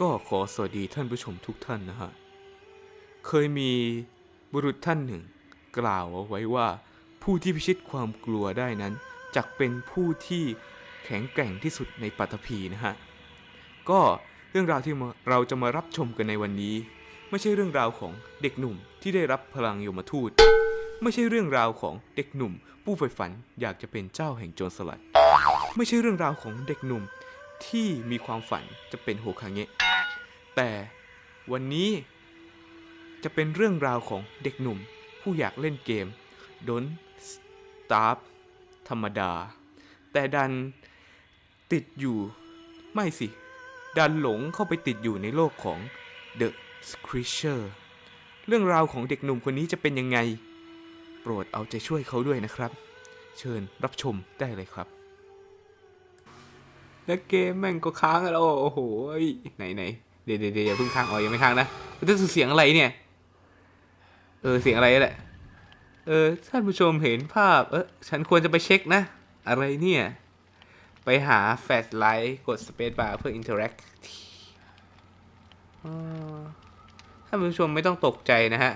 ก็ขอสวัสดีท่านผู้ชมทุกท่านนะฮะ เคยมีบุรุษท่านหนึ่ง กล่าวเอาไว้ว่า ผู้ที่พิชิตความกลัวได้นั้นจักเป็นผู้ที่แข็งแกร่งที่สุดในปัตภีนะฮะ ก็เรื่องราวที่เราจะมารับชมกันในวันนี้ ไม่ใช่เรื่องราวของเด็กหนุ่มที่ได้รับพลังยมทูต ไม่ใช่เรื่องราวของเด็กหนุ่ม ผู้ใฝ่ฝันอยากจะเป็นเจ้าแห่งโจรสลัด ไม่ใช่เรื่องราวของเด็กหนุ่มที่มีความฝันจะเป็นโฮคาเงะ แต่วันนี้จะเป็นเรื่องราวของเด็กหนุ่ม ผู้อยากเล่นเกม Don't Starve ธรรมดา แต่ดันติดอยู่ไม่สิ ดันหลงเข้าไปติดอยู่ในโลกของ The Creature เรื่องราวของเด็กหนุ่มคนนี้จะเป็นยังไง โปรดเอาใจช่วยเขาด้วยนะครับ เชิญรับชมได้เลยครับ แล้วเกมแม่งก็ค้างแล้ว โอ้โหไหนไหน ดี๋ยวเดี๋ยวเดี๋ยวอย่าเพิ่งค้างอ๋อยังไม่ค้างนะมันจะเสียงอะไรเนี่ย เออเสียงอะไรแหละ เออท่านผู้ชมเห็นภาพ เออฉันควรจะไปเช็คนะ อะไรเนี่ย ไปหาแฟลชไลท์กดสเปซบาร์เพื่ออินเทอร์แอคท่านผู้ชมไม่ต้องตกใจนะฮะ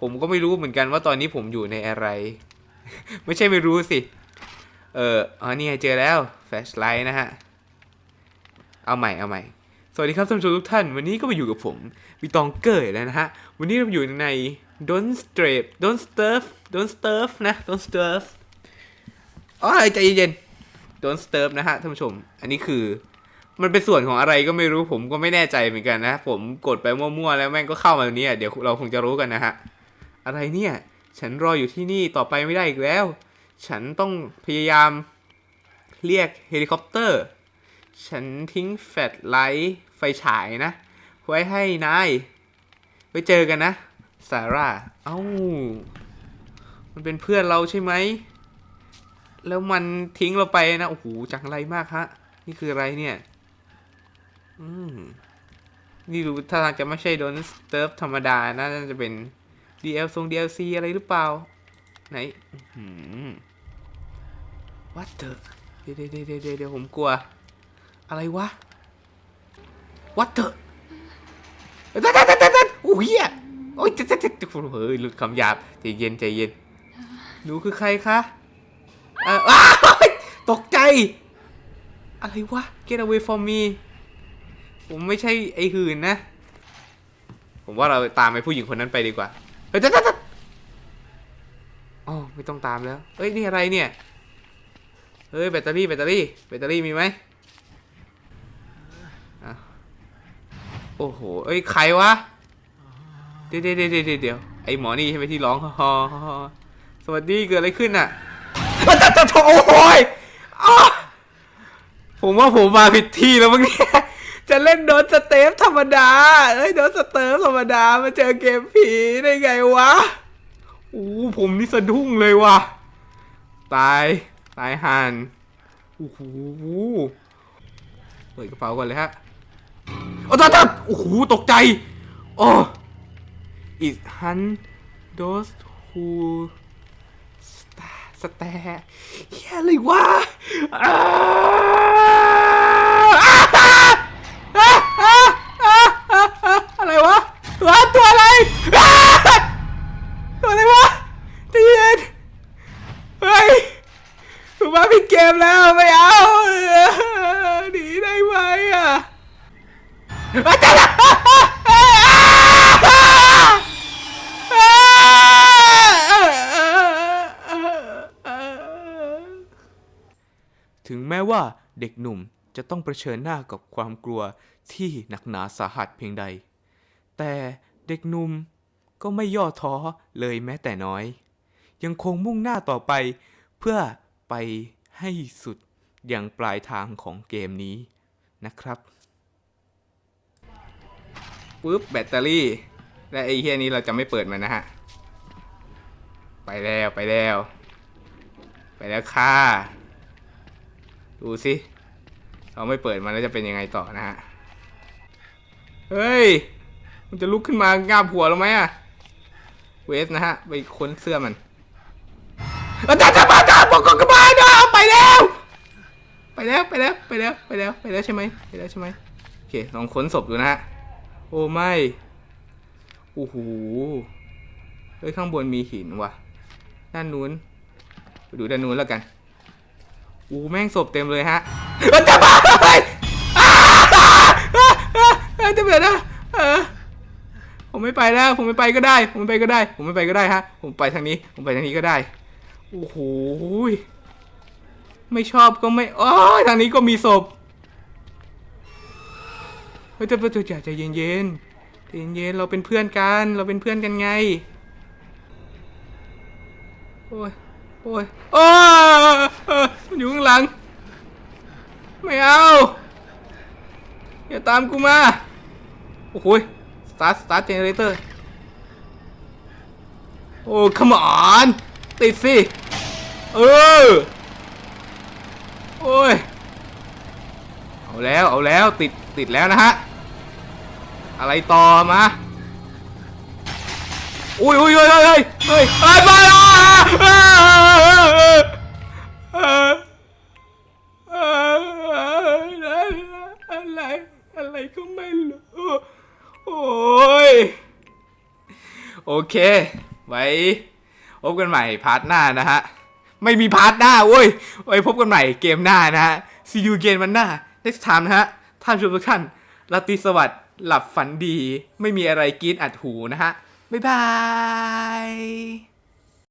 ผมก็ไม่รู้เหมือนกันว่าตอนนี้ผมอยู่ในอะไร ไม่ใช่ไม่รู้สิ เอออ๋อนี่เจอแล้วแฟลชไลท์นะฮะ เอาใหม่เอาใหม่ สวัสดีครับท่านผู้ชมทุกท่าน วันนี้ก็มาอยู่กับผมวิตองเกอร์แล้วนะฮะ วันนี้เราอยู่ใน Don't Strafe Don't Sturf Don't Sturf นะ Don't Sturf อ๋อใจเย็นๆ Don't Sturf นะฮะท่านผู้ชม อันนี้คือ มันเป็นส่วนของอะไรก็ไม่รู้ผมก็ไม่แน่ใจเหมือนกันนะ ผมกดไปมั่วๆแล้วแม่งก็เข้ามาตรงนี้เดี๋ยวเราคงจะรู้กันนะฮะ อะไรเนี่ย ฉันรออยู่ที่นี่ต่อไปไม่ได้อีกแล้ว ฉันต้องพยายามเรียกเฮลิคอปเตอร์ ฉันทิ้งแฟลชไลท์ไฟฉายนะ ไว้ให้นาย ไว้เจอกันนะซาร่า เอ้า มันเป็นเพื่อนเราใช่ไหม แล้วมันทิ้งเราไปนะ โอ้โห จังไรมากฮะ นี่คืออะไรเนี่ย อืม นี่รู้ถ้าทางจะไม่ใช่โดนสเติร์ฟธรรมดานะน่าจะเป็น DL ทรง DLC อะไรหรือเปล่า ไหนหือ What the เดี๋ยวเดี๋ยวเดี๋ยวเดี๋ยวเดี๋ยวผมกลัว อะไรวะ What the เด็ดเด็ดเด็ดเด็ดโอ้ยโอ้ยเด็ดเด็ดเด็ดเฮ้ยหลุดคำหยาบใจเย็นใจเย็นหนูคือใครคะเอ่อตกใจ อะไรวะ Get away from me ผมไม่ใช่ไอ้หื่นนะ ผมว่าเราตามไอ้ผู้หญิงคนนั้นไปดีกว่าเฮ้ยเด็ดเด็ดเด็ดอ๋อไม่ต้องตามแล้ว เอ้ย นี่อะไรเนี่ย เฮ้ย แบตเตอรี่ แบตเตอรี่ แบตเตอรี่มีไหมอะ โอ้โห เอ้ยใครวะ เดี๋ยวเดี๋ยวเดี๋ยวเดี๋ยวไอหมอนี่ใช่ไหมที่ร้องฮอสวัสดีเกิดอะไรขึ้นอะอะจะจะโอ้ยผมว่าผมมาผิดที่แล้วมั้งเนี่ยจะเล่นโดนสเตปธรรมดาเอ้ยโดนสเตปธรรมดามาเจอเกมผีได้ไงวะอู้ผมนี่สะดุ้งเลยว่ะ ตายตายห่านโอ้โหเปิดกระเป๋าก่อนเลยฮะ โอ้ตาตาโอ้โหตกใจโอ้ is hun those who star star เฮียอะไรวะอ้าอ้าอ้าอ้าอ้าอ้าอ้าอะไรวะตัวตัวอะไรอ้าตัวอะไรวะใจเย็นเฮ้ยผมมาผิดเกมแล้วไม่เอาหนีได้ไหมอะ อาจารย์ถึงแม้ว่าเด็กหนุ่มจะต้องเผชิญหน้ากับความกลัวที่หนักหนาสาหัสเพียงใด แต่เด็กหนุ่มก็ไม่ย่อท้อเลยแม้แต่น้อย ยังคงมุ่งหน้าต่อไปเพื่อไปให้สุดอย่างปลายทางของเกมนี้นะครับ ปุ๊บแบตเตอรี่ และไอ้เฮียนี้เราจะไม่เปิดมันนะฮะ ไปแล้วไปแล้ว ไปแล้วค่ะดูสิเราไม่เปิดมันแล้วจะเป็นยังไงต่อนะฮะ เฮ้ย มันจะลุกขึ้นมางาบหัวเราไหมอะเวสนะฮะ ไปค้นเสื้อมันอาจารย์จะมาอาจารย์บอกกบาลนะไปแล้ว ไปแล้ว ไปแล้ว ไปแล้ว ไปแล้ว ไปแล้วใช่ไหมไปแล้วใช่ไหมโอเค ลองค้นศพดูนะฮะ โอ้ไม่โอ้โหเฮ้ยข้างบนมีหินว่ะ ด้านนู้น ไปดูด้านนู้นแล้วกันอู้แม่งศพเต็มเลยฮะเอ้ยจะบ้าไปอ้าอ้าอ้าอ้าจะเบียดนะเออผมไม่ไปแล้ว ผมไม่ไปก็ได้ ผมไม่ไปก็ได้ ผมไม่ไปก็ได้ฮะ ผมไปทางนี้ ผมไปทางนี้ก็ได้ โอ้โหยไม่ชอบก็ไม่อ๋อทางนี้ก็มีศพ ฮ้ยแต่ประตูจ่าใจเย็นๆใจเย็นเราเป็นเพื่อนกัน เราเป็นเพื่อนกันไง โอ้ย โอ้ยโอ้ยเออมันอยู่ข้างหลัง ไม่เอาอย่าตามกูมา โอ้โหสตาร์ทสตาร์ทเจเนเรเตอร์ โอ้ come on ติดสิ เออ โอ้ย เอาแล้ว เอาแล้ว ติด ติดแล้วนะฮะ อะไรต่อมาอุ้ยอุ้ยเฮ้ยเฮ้ยเฮ้ยเฮ้ยเฮ้ยไปอะอ่าอ่าอ่าอะไรอะไรก็ไม่รู้โอ้ยโอเค ไว้พบกันใหม่พาร์ทหน้านะฮะ ไม่มีพาร์ทหน้าเว้ย ไว้พบกันใหม่เกมหน้านะฮะ see you again วันหน้า next time นะฮะท่านผู้ชมทุกท่านราตรีสวัสดิ์ หลับฝันดี ไม่มีอะไรกินอัดหูนะฮะ บ๊ายบาย